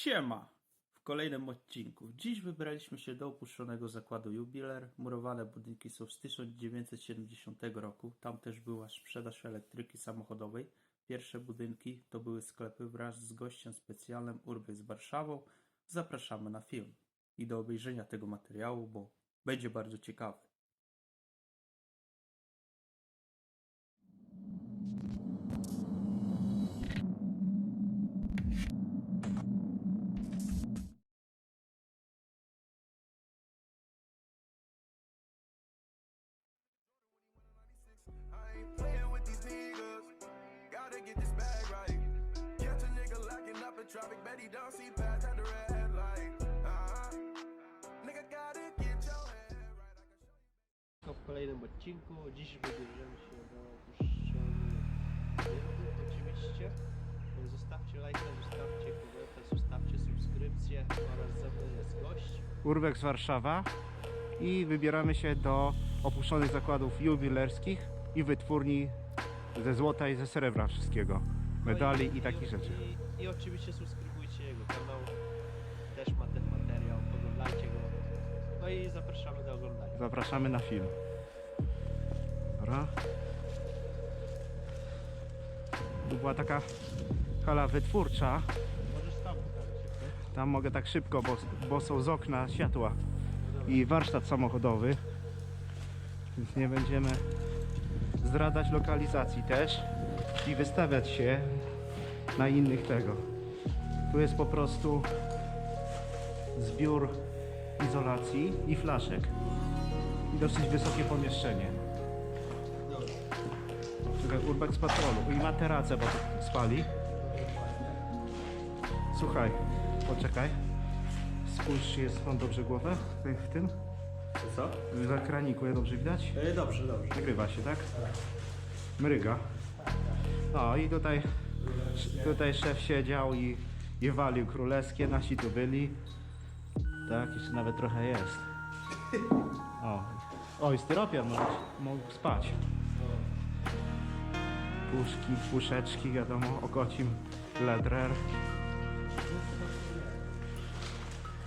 Siema! W kolejnym odcinku. Dziś wybraliśmy się do opuszczonego zakładu Jubiler. Murowane budynki są z 1970 roku. Tam też była sprzedaż elektryki samochodowej. Pierwsze budynki to były sklepy wraz z gościem specjalnym Urbex z Warszawą. Zapraszamy na film i do obejrzenia tego materiału, bo będzie bardzo ciekawy. Dziś wybierzemy się do opuszczonych budynków oczywiście. Zostawcie lajka, zostawcie komentarz, zostawcie subskrypcję oraz ze mną jest gość. Urbex Warszawa i wybieramy się do opuszczonych zakładów jubilerskich i wytwórni ze złota i ze srebra wszystkiego. Medali i takich rzeczy. I, I oczywiście subskrybujcie jego kanał. Też ma ten materiał, oglądajcie go. No i zapraszamy do oglądania. Zapraszamy na film. Dobra. Tu była taka hala wytwórcza. Możesz tam jak Tam mogę tak szybko, bo, bo są z okna światła i warsztat samochodowy. Więc nie będziemy zdradzać lokalizacji też i wystawiać się na innych tego. Tu jest po prostu zbiór izolacji i flaszek. I dosyć wysokie pomieszczenie. Czekaj, urbex patrolu. I materace, bo tu spali. Słuchaj, poczekaj. Spójrz, jest on dobrze głowę w- w tym? Co? W ekraniku je dobrze widać? dobrze, dobrze. Nagrywa się, tak? Mryga. No i tutaj, tutaj szef siedział i, i walił królewskie, nasi tu byli. Tak, jeszcze nawet trochę jest. O, oj, styropian mógł, mógł spać. Puszki, puszeczki, wiadomo, okocim ledrer.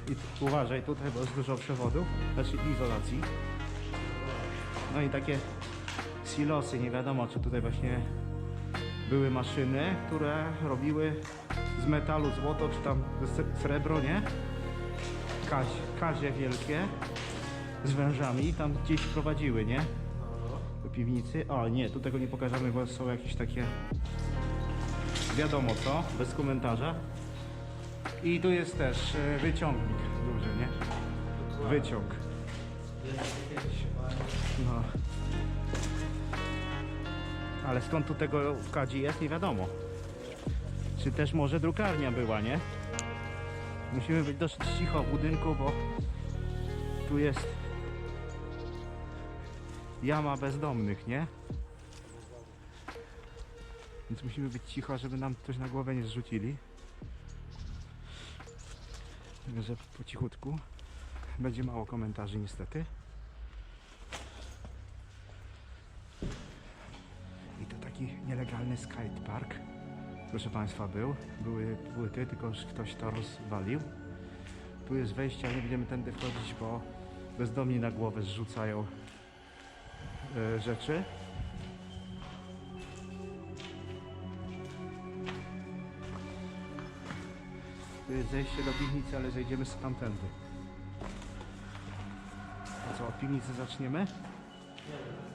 I uważaj tutaj, bo jest dużo przewodów, znaczy izolacji. No i takie silosy, nie wiadomo czy tutaj właśnie były maszyny, które robiły z metalu złoto, czy tam srebro, nie? Kaś, kazie wielkie z wężami tam gdzieś prowadziły, nie? Piwnicy. O nie, tu tego nie pokażemy, bo są jakieś takie wiadomo co, bez komentarza. I tu jest też e, wyciągnik duży, nie? Wyciąg. No. Ale skąd tu tego w kadzi jest, nie wiadomo. Czy też może drukarnia była, nie? Musimy być dosyć cicho w budynku, bo tu jest jama bezdomnych, nie? Więc musimy być cicho, żeby nam coś na głowę nie zrzucili. Także po cichutku. Będzie mało komentarzy niestety. I to taki nielegalny skatepark. Proszę Państwa, był. Były płyty, tylko już ktoś to rozwalił. Tu jest wejście, ale nie będziemy tędy wchodzić, bo bezdomni na głowę zrzucają rzeczy. Tu jest zejście do piwnicy, ale zejdziemy sobie tamtędy. A co, od piwnicy zaczniemy?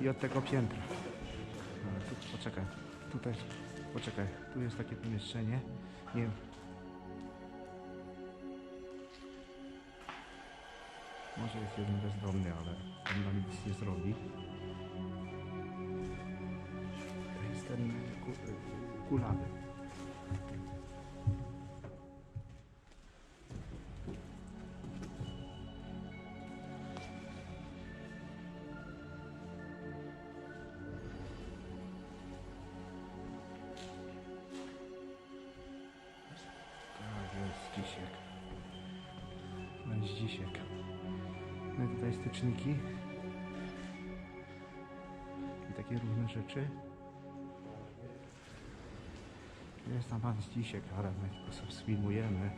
I od tego piętra. Dobra, tu, poczekaj, tutaj, poczekaj, tu jest takie pomieszczenie. Nie wiem. Może jest jeden bezdomny, ale on nam nic nie zrobi. Kulawy. Tak, jest dzisiek. No jest dzisiek. No i tutaj styczniki. I takie różne rzeczy. jest na pan Zdzisiek, ale my tylko sobie filmujemy.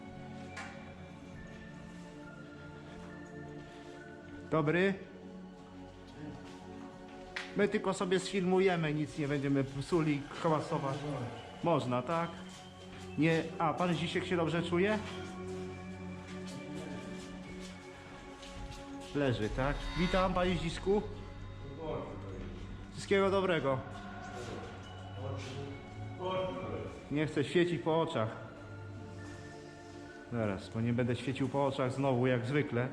Dobry? My tylko sobie sfilmujemy, nic nie będziemy psuli, hałasować. Można, tak? Nie, a pan Zdzisiek się dobrze czuje? Leży, tak? Witam panie Zdzisku. Wszystkiego dobrego. Nie chcę świecić po oczach. Zaraz, bo nie będę świecił po oczach znowu, jak zwykle.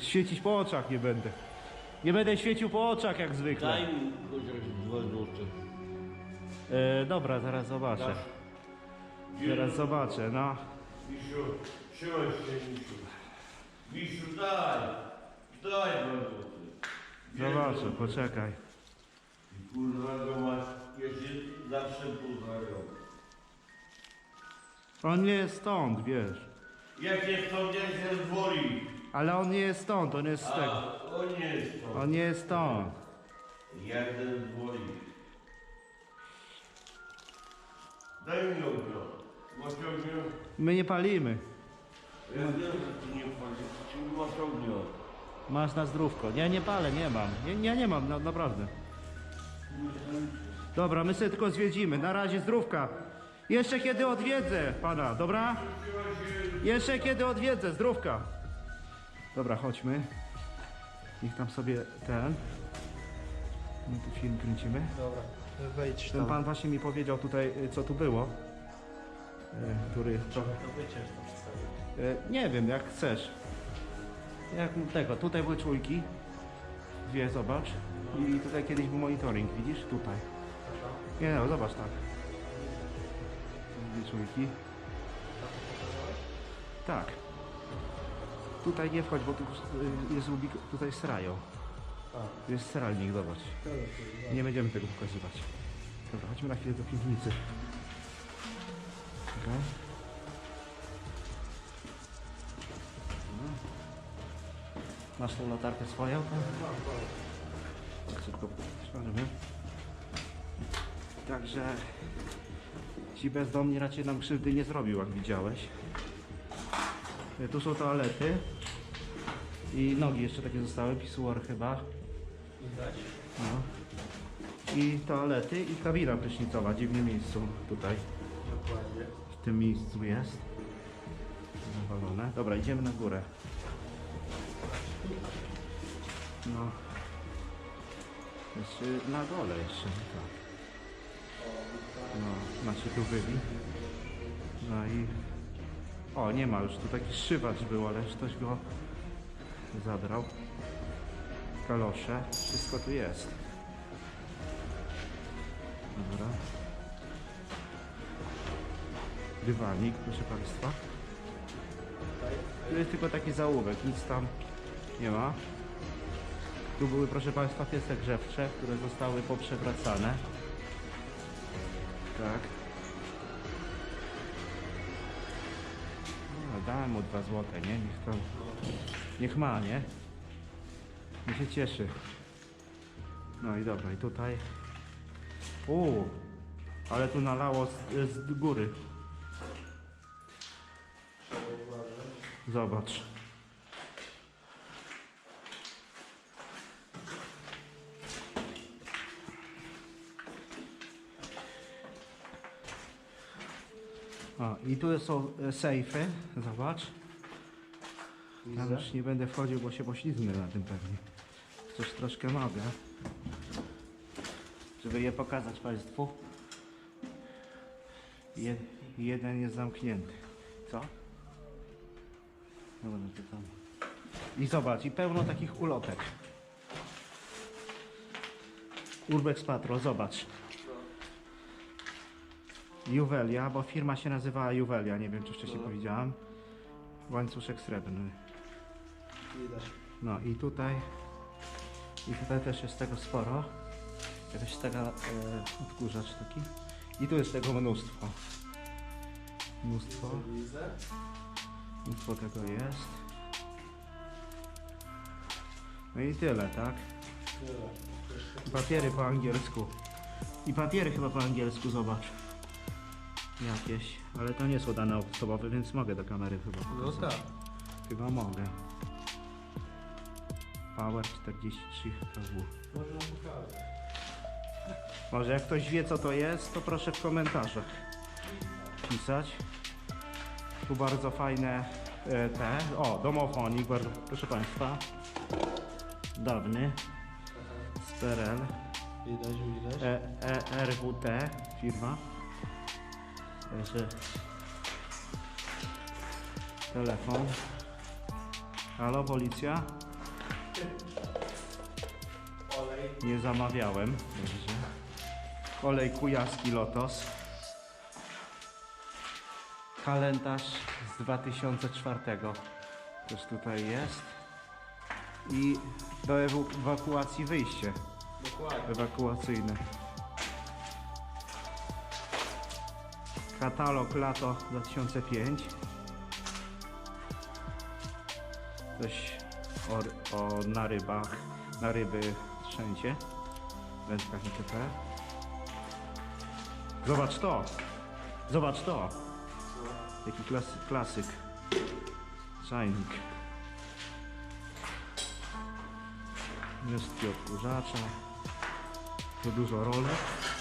Świecić po oczach nie będę. Nie będę świecił po oczach jak zwykle. Daj mi chociaż dwa złote. E, dobra, zaraz zobaczę. Zaraz zobaczę, no. Misiu, trzymaj się, Misiu. Misiu, daj. Daj dwa złote. Zobaczę, poczekaj. I kurwa go masz, ja się zawsze poznają. On nie jest stąd, wiesz. Jak jest to, jak się zwoli. Ale on nie jest stąd, on jest z tego. A, on nie jest to. On nie jest stąd. Jak ten zwoli. Daj mi ogniu. Masz ogniu? My nie palimy. Ja wiem, że ty nie palisz. Czy masz ogniu? Masz na zdrówko. Nie, nie palę, nie mam. Nie, nie, nie mam, na, naprawdę. Dobra, my sobie tylko zwiedzimy. Na razie zdrówka. Jeszcze kiedy odwiedzę pana, dobra? Jeszcze kiedy odwiedzę, zdrówka. Dobra, chodźmy. Niech tam sobie ten. My tu film kręcimy. Dobra, wejdź Ten tam. pan właśnie mi powiedział tutaj, y, co tu było. Y, Który trochę. To przedstawię. E, Nie wiem, jak chcesz. Jak tego, tutaj były czujki. Dwie, zobacz. I tutaj kiedyś był monitoring, widzisz? Tutaj. Nie no, zobacz tak. Dwie czujki. Tak. Tutaj nie wchodź, bo tu y, jest ubik, tutaj srają. Tu jest seralnik, zobacz. Nie będziemy tego pokazywać. Dobra, chodźmy na chwilę do piwnicy. Okej. Masz tą latarkę swoją? Tak szybko szarmy. Także ci bezdomni raczej nam krzywdy nie zrobił, jak widziałeś. E, Tu są toalety. I nogi jeszcze takie zostały, pisuar chyba. Widać? No. I toalety i kabina prysznicowa, dziwnym miejscu tutaj. Dokładnie. W tym miejscu jest. Zawalone. Dobra, idziemy na górę. No. Jeszcze na dole jeszcze, tak. No, znaczy tu byli. No i... O, nie ma już, tu taki szywacz był, ale ktoś go zabrał. Kalosze, wszystko tu jest. Dobra. Dywanik, proszę Państwa. Tu jest tylko taki zaułek, nic tam nie ma. Tu były, proszę Państwa, piece grzewcze, które zostały poprzewracane. Tak. No, dałem mu dwa złote, nie? Niech to... Niech ma, nie? Niech się cieszy. No i dobra, i tutaj... Uuu, ale tu nalało z, z góry. Zobacz. O, i tu są e, sejfy, zobacz. Tam już nie będę wchodził, bo się poślizgnę na tym pewnie. Coś troszkę mogę. Żeby je pokazać Państwu. Je, jeden jest zamknięty. Co? Dobra, to tam. I zobacz, i pełno takich ulotek. Urbex Patro, zobacz. Juwelia, bo firma się nazywała Juwelia, nie wiem czy wcześniej powiedziałam. Łańcuszek srebrny. Widać. No i tutaj i tutaj też jest tego sporo. Jakaś taka e, odkurzacz taki. I tu jest tego mnóstwo. Mnóstwo. Widzę. Mnóstwo tego jest. No i tyle, tak? Tyle. Papiery po angielsku. I papiery chyba po angielsku, zobacz. Jakieś. Ale to nie są dane osobowe, więc mogę do kamery chyba No pokazać. tak. chyba mogę. Power 43 kW. Można pokazać. Może jak ktoś wie co to jest, to proszę w komentarzach pisać. Tu bardzo fajne e, te. O, domofonik, bardzo, proszę Państwa. Dawny. Z PRL. Widać, widać. E, e, RWT firma. Także telefon. Halo, policja? Olej. Nie zamawiałem. Dobrze. Olej Kujaski Lotos. Kalendarz z 2004 też tutaj jest. I do ewakuacji wyjście Dokładnie. ewakuacyjne. Katalog lato 2005. Coś o, o na rybach, na ryby wszędzie. Wędkach itp. Zobacz to! Zobacz to! Jaki klasy, klasyk. Czajnik. Mnóstwo odkurzacza. Dużo rolek.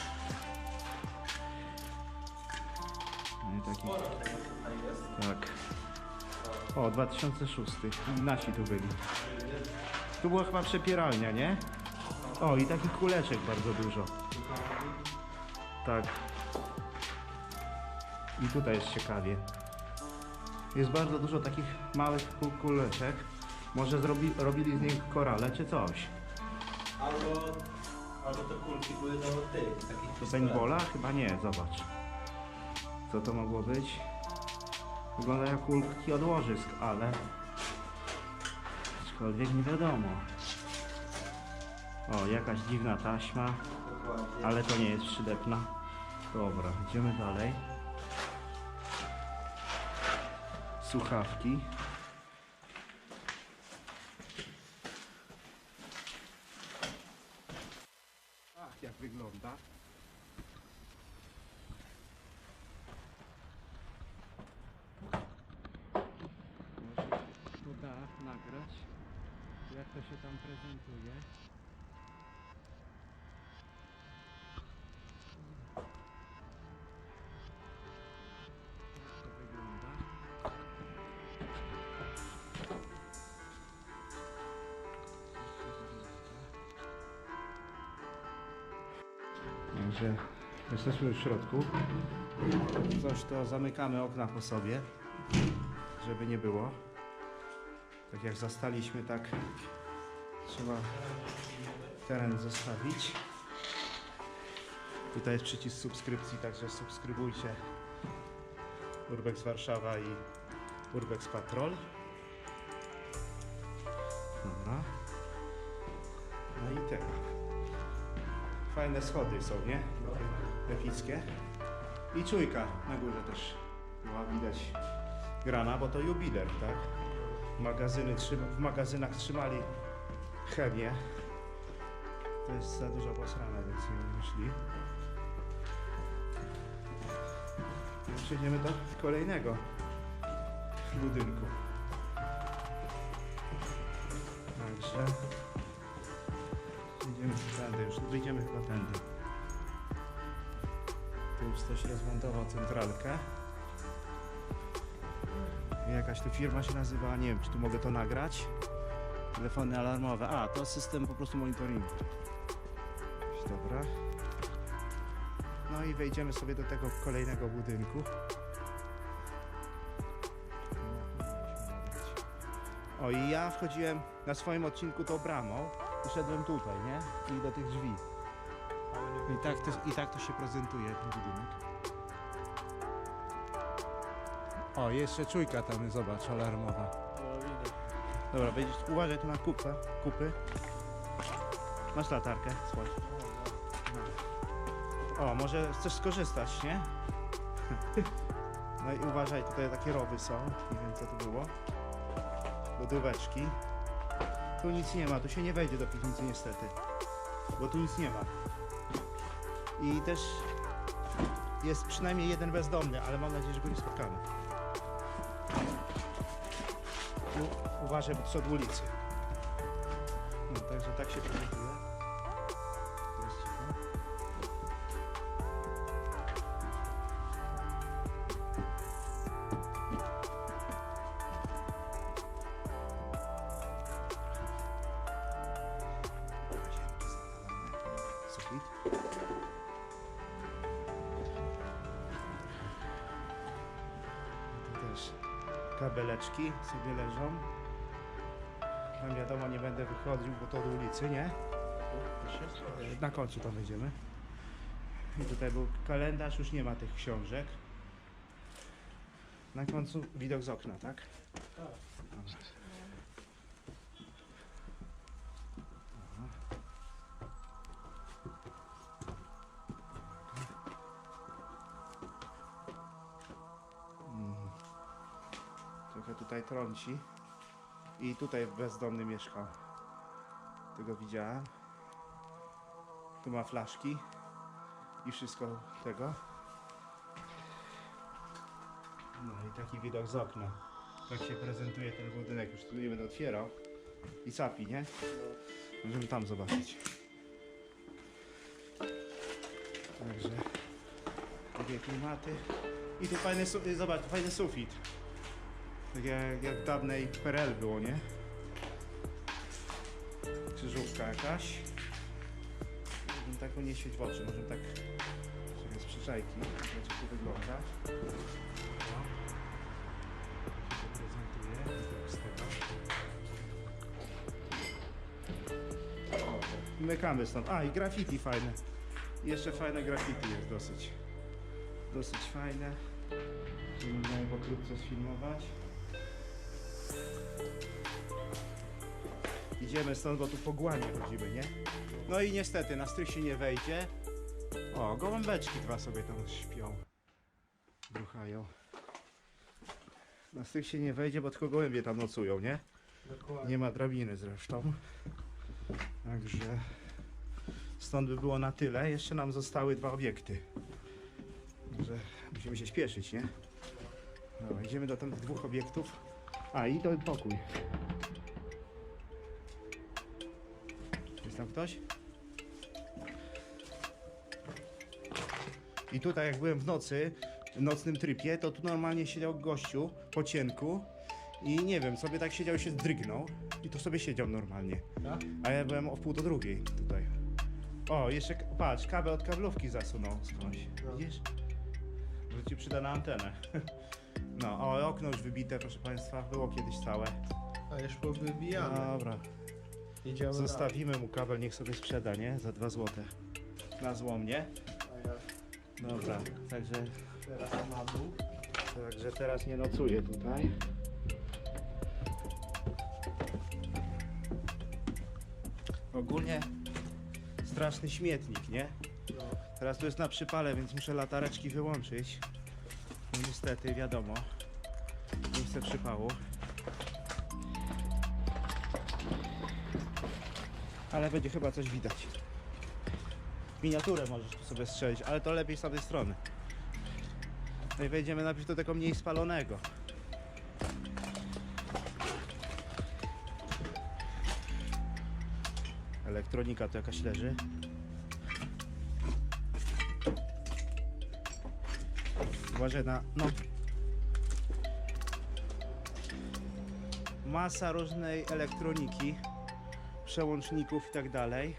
O, 2006. I Nasi tu byli. Tu była chyba przepieralnia, nie? O, i taki kuleczek bardzo dużo. Tak. I tutaj jest ciekawie. Jest bardzo dużo takich małych ku- kuleczek. Może zrobi, robili z nich korale czy coś. Albo, albo te kulki były do tych, takich To paintballa? Chyba nie, zobacz. Co to mogło być? Wygląda jak kulki od łożysk, ale... Aczkolwiek nie wiadomo. O, jakaś dziwna taśma, ale to nie jest szydepna. Dobra, idziemy dalej. Słuchawki. Jesteśmy w środku. Coś to zamykamy okna po sobie, żeby nie było. Tak jak zastaliśmy, tak trzeba teren zostawić. Tutaj jest przycisk subskrypcji, także subskrybujcie Urbex Warszawa i Urbex Patrol. Dobra. No i tego. Fajne schody są, nie? Takie Epickie. I czujka na górze też była widać grana, bo to jubiler, tak? Magazyny w magazynach trzymali chemię. To jest za dużo posrane, więc nie wyszli. Przejdziemy do kolejnego budynku. Także idziemy tędy, już wyjdziemy chyba tędy. Tu już rozmontował centralkę. Jakaś tu firma się nazywa, nie wiem czy tu mogę to nagrać. Telefony alarmowe. A, to system po prostu monitoringu. Dobra. No i wejdziemy sobie do tego kolejnego budynku. O i ja wchodziłem na swoim odcinku tą bramą i szedłem tutaj, nie? I do tych drzwi. I tak to, i tak to się prezentuje ten budynek. O, jeszcze czujka tam zobacz, alarmowa. Dobra, wejdziesz, uważaj tu na kupę, kupy. Masz latarkę, słuchaj. O, może chcesz skorzystać, nie? No i uważaj, tutaj takie rowy są, nie wiem co to było. Lodóweczki. Tu nic nie ma, tu się nie wejdzie do piwnicy niestety. Bo tu nic nie ma. I też jest przynajmniej jeden bezdomny, ale mam nadzieję, że go nie spotkamy. uważaj, bo to są ulicy. No, także tak się prezentuje. Ulicy, nie? Na końcu tam będziemy. I tutaj był kalendarz, już nie ma tych książek. Na końcu widok z okna, tak? Trochę tutaj trąci. I tutaj bezdomny mieszkał. Tego widziałem. Tu ma flaszki i wszystko tego. No i taki widok z okna. Tak się prezentuje ten budynek. Już tu nie będę otwierał. I sapi, nie? Możemy tam zobaczyć. Także takie klimaty. I tu fajny, zobacz, fajny sufit. Tak jak, jak dawnej PRL było, nie? Krzyżówka jakaś. Możemy tak nie świeć w oczy, możemy tak... Z przyczajki, jak to wygląda. Prezentuje, z tego. Mykamy stąd. A, i graffiti fajne. Jeszcze fajne graffiti jest dosyć. Dosyć fajne. Możemy pokrótce sfilmować. Idziemy stąd, bo tu po głanie chodzimy, nie? No i niestety, na strych się nie wejdzie. O, gołąbeczki dwa sobie tam śpią. Bruchają. Na strych się nie wejdzie, bo tylko gołębie tam nocują, nie? Nie ma drabiny zresztą. Także stąd by było na tyle. Jeszcze nam zostały dwa obiekty. Także musimy się śpieszyć, nie? Dobra, idziemy do tych dwóch obiektów. A i to pokój. Jest tam ktoś? I tutaj jak byłem w nocy, w nocnym trypie, to tu normalnie siedział gościu po cienku i nie wiem, sobie tak siedział i się zdrygnął i to sobie siedział normalnie. A ja byłem o wpół do drugiej tutaj. O, jeszcze, k- patrz, kabel od kablówki zasunął skądś. Widzisz? Może ci przyda na antenę. No, o, okno już wybite, proszę Państwa, było kiedyś całe. A już powybijane. Dobra, Idziemy zostawimy mu kabel, niech sobie sprzeda, nie? Za 2 złote. Na złom, nie? Dobra, także, Teraz na dół. także teraz nie nocuję tutaj. Ogólnie straszny śmietnik, nie? No. Teraz to jest na przypale, więc muszę latareczki wyłączyć. No niestety, wiadomo. Nie chcę przypału. Ale będzie chyba coś widać. Miniaturę możesz tu sobie strzelić, ale to lepiej z tamtej strony. No i wejdziemy najpierw do tego mniej spalonego. Elektronika tu jakaś leży. Uważaj na... no. Masa różnej elektroniki, przełączników i tak dalej.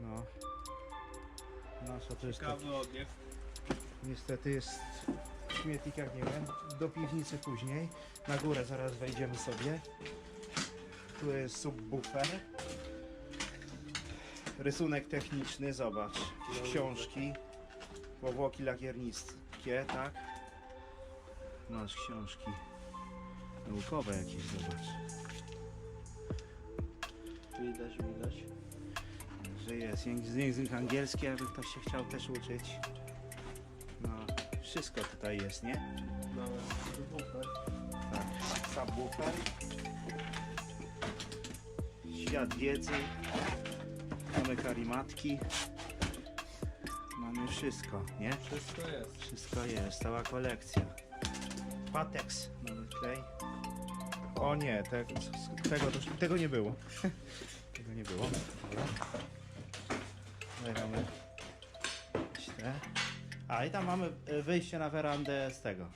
No. Nasza to jest Ciekawy niestety jest śmietnik jak nie wiem. Do piwnicy później. Na górę zaraz wejdziemy sobie. Tu jest subwoofer. Rysunek techniczny, zobacz. Książki. Powłoki lakiernickie, tak? Masz książki naukowe jakieś, zobacz. Widać, widać. Że jest język, angielski, jakby ktoś się chciał też uczyć. No, wszystko tutaj jest, nie? Mamy wybuchę. Tak, subwoofer. Świat wiedzy. Mamy karimatki. Mamy wszystko, nie? Wszystko jest. Wszystko jest, cała kolekcja. Patex, mamy klej. O nie, te, tego, tego nie było. tego nie było. Te. A i tam mamy e, wyjście na werandę z tego.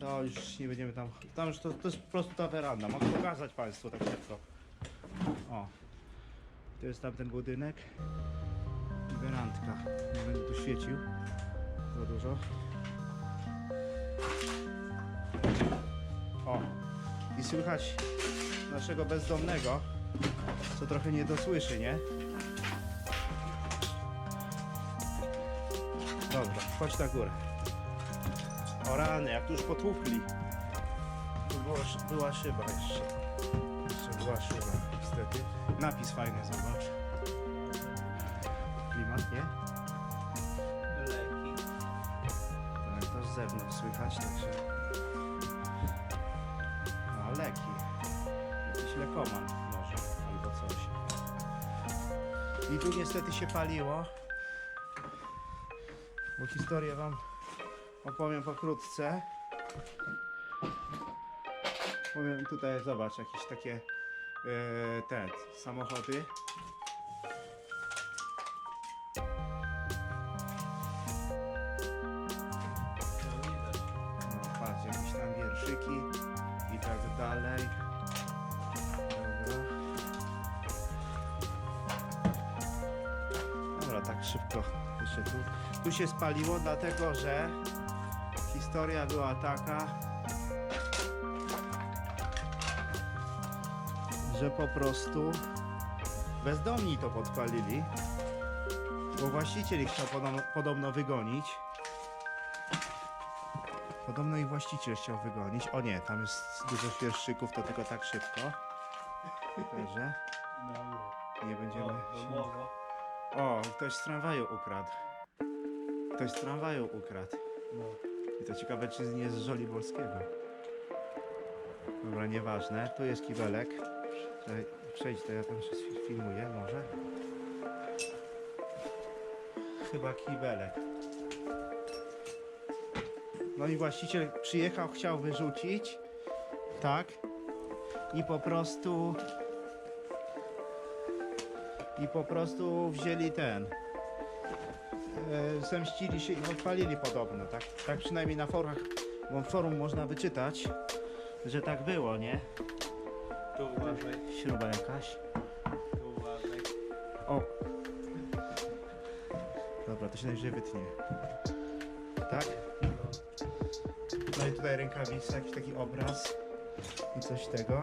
To już nie będziemy tam. Tam już to, to jest po prostu ta weranda. Mogę pokazać Państwu tak szybko. O. To jest tamten budynek. I werandka. Nie będę tu świecił za dużo. O, i słychać naszego bezdomnego, co trochę nie dosłyszy, nie? Dobra, chodź na górę. O rany, jak tu już potłukli. Tu było, była szyba jeszcze. Jeszcze była szyba, niestety. Napis fajny, zobacz. Klimat, nie? Leki. Tak, to z zewnątrz słychać, także... Lekoman może, albo coś. I tu niestety się paliło. Bo historię wam opowiem pokrótce. Powiem tutaj, zobacz, jakieś takie e, te samochody. Się spaliło dlatego, że historia była taka, że po prostu bezdomni to podpalili, bo właściciel ich chciał podobno, wygonić. Podobno ich właściciel chciał wygonić. O nie, tam jest dużo świerszczyków, to tylko tak szybko. Także nie będziemy O, się... O, ktoś z tramwaju ukradł. Ktoś z tramwaju ukradł. No. I to ciekawe, czy nie z Żoliborskiego. Dobra, nieważne. Tu jest kibelek. Czekaj, Przejdź, to ja tam się filmuję, może. Chyba kibelek. No i właściciel przyjechał, chciał wyrzucić. Tak. I po prostu. I po prostu wzięli ten. E, zemścili się i odpalili podobno, tak? Tak przynajmniej na forach, bo forum można wyczytać, że tak było, nie? Tu uważaj, Śruba jakaś. tu uważaj. O! Dobra, to się najwyżej wytnie. Tak? No i tutaj rękawica, jakiś taki obraz i coś tego.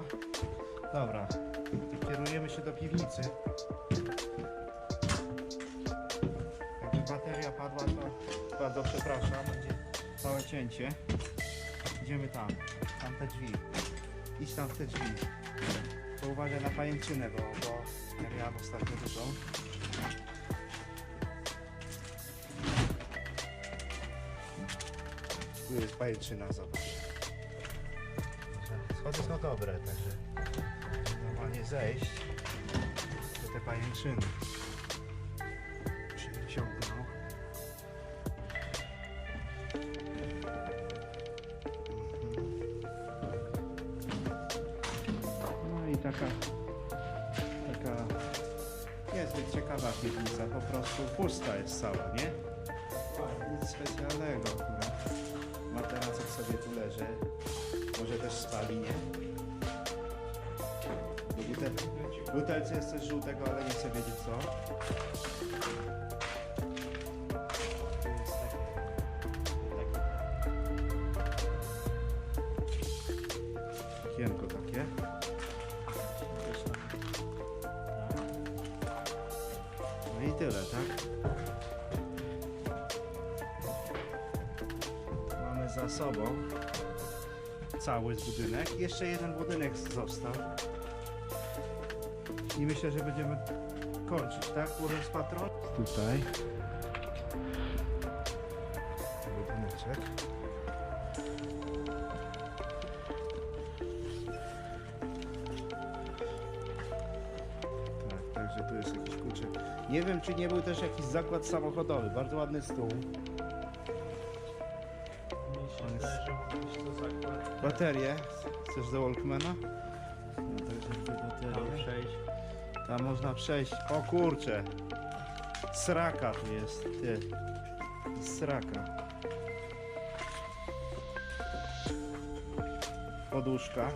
Dobra, kierujemy się do piwnicy. Bardzo przepraszam, będzie całe cięcie. Idziemy tam, tam te drzwi. Idź tam w te drzwi. To uważaj na pajęczynę, bo, bo ja miałem ostatnio dużą. Tu jest pajęczyna, zobacz. Schody są dobre, także normalnie zejść do te pajęczyny. Sobie tu leży. Może też spali, nie? W butel... w butelce jest coś żółtego, ale nie chcę wiedzieć co. cały budynek. Jeszcze jeden budynek został. I myślę, że będziemy kończyć, tak? Urząd patron. Tutaj. Budyneczek. Tak, Także tu jest jakiś kurczę. Nie wiem, czy nie był też jakiś zakład samochodowy. Bardzo ładny stół. On jest- to. Baterie. Chcesz do Walkmana? No, także tutaj Tam baterie. przejść. Tam można przejść. O kurczę. Sraka tu jest. Ty. Sraka. Poduszka.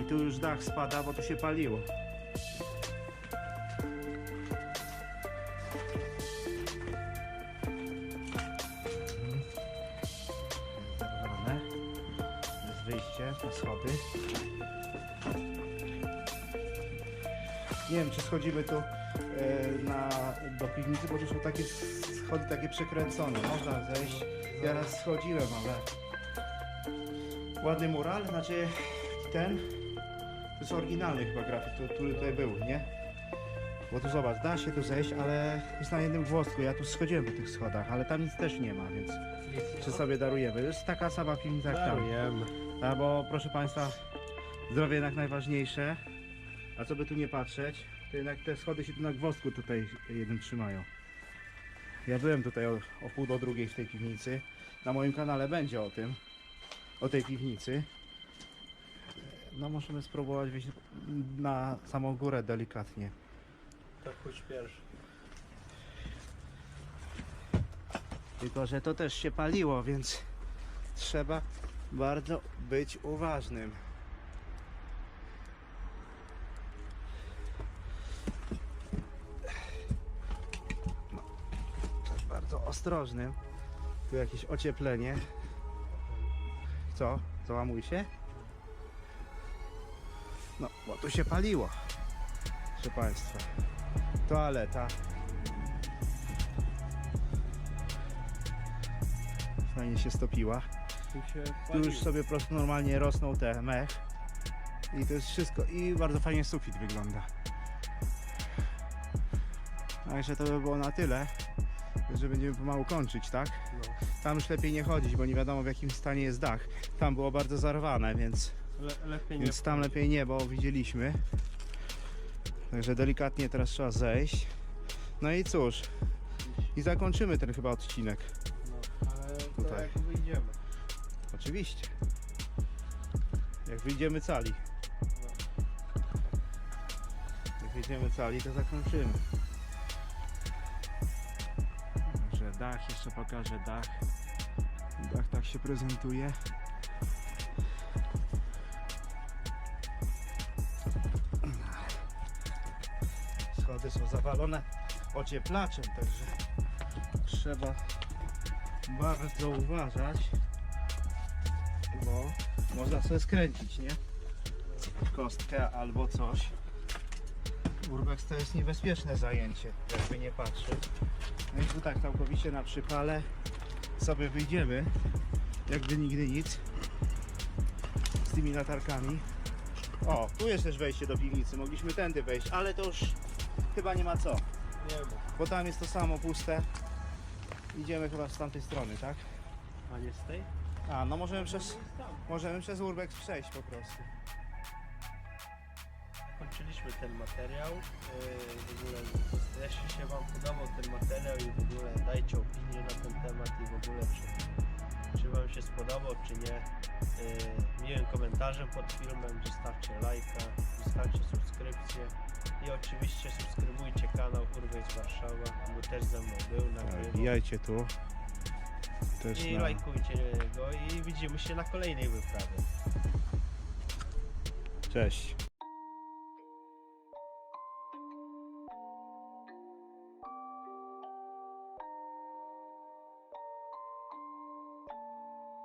I tu już dach spada, bo tu się paliło. Schodzimy tu e, na, do piwnicy, bo tu są takie schody takie przekręcone. Można zejść. Ja raz schodziłem, ale ładny mural, znaczy ten to jest oryginalny chyba grafik, który, tutaj był, nie? Bo tu zobacz, da się tu zejść, ale jest na jednym gwozdku. Ja tu schodziłem po tych schodach, ale tam nic też nie ma, więc czy sobie darujemy? To jest taka sama piwnica jak tam. A bo proszę Państwa, zdrowie jednak najważniejsze. A co by tu nie patrzeć, to jednak te schody się tu na gwozdku tutaj jednym trzymają. Ja byłem tutaj o, o pół do drugiej w tej piwnicy. Na moim kanale będzie o tym, o tej piwnicy. No możemy spróbować wyjść na samą górę delikatnie. To pójdź pierwszy. Tylko, że to też się paliło, więc trzeba bardzo być uważnym. No, też bardzo ostrożnym. Tu jakieś ocieplenie. Co? Załamuj się? No, bo tu się paliło. Proszę Państwa. Toaleta. Fajnie się stopiła. Tu już sobie po prostu normalnie rosną te mech. I to jest wszystko. I bardzo fajnie sufit wygląda. Także to by było na tyle, że będziemy pomału kończyć, tak? No. Tam już lepiej nie chodzić, bo nie wiadomo w jakim stanie jest dach. Tam było bardzo zarwane, więc, Le, lepiej nie więc tam lepiej nie, bo widzieliśmy. Także delikatnie teraz trzeba zejść. No i cóż, i zakończymy ten chyba odcinek. No, ale to Tutaj. jak wyjdziemy. Oczywiście. Jak wyjdziemy cali. Jak wyjdziemy cali, to zakończymy. Dach, jeszcze pokażę dach. Dach tak się prezentuje. Schody są zawalone ocieplaczem, także trzeba bardzo uważać bo można sobie skręcić, nie? Kostkę albo coś. Urbex to jest niebezpieczne zajęcie, jakby nie patrzeć. No i tu tak całkowicie na przypale sobie wyjdziemy, jakby nigdy nic, z tymi latarkami. O, tu jest też wejście do piwnicy, mogliśmy tędy wejść, ale to już chyba nie ma co, Nie ma. bo tam jest to samo puste. Idziemy chyba z tamtej strony, tak? A nie z tej? A, no możemy przez, możemy przez Urbex przejść po prostu. Kończyliśmy ten materiał. Yy, w ogóle, jeśli się Wam podobał ten materiał i w ogóle dajcie opinię na ten temat i w ogóle czy, czy Wam się spodobał, czy nie. Yy, miłym komentarzem pod filmem, zostawcie lajka, zostawcie subskrypcję i oczywiście subskrybujcie kanał Urbex Warszawa, bo też ze mną był, Tak, nagrywał. Wbijajcie tu. Też I na... lajkujcie go i widzimy się na kolejnej wyprawie. Cześć.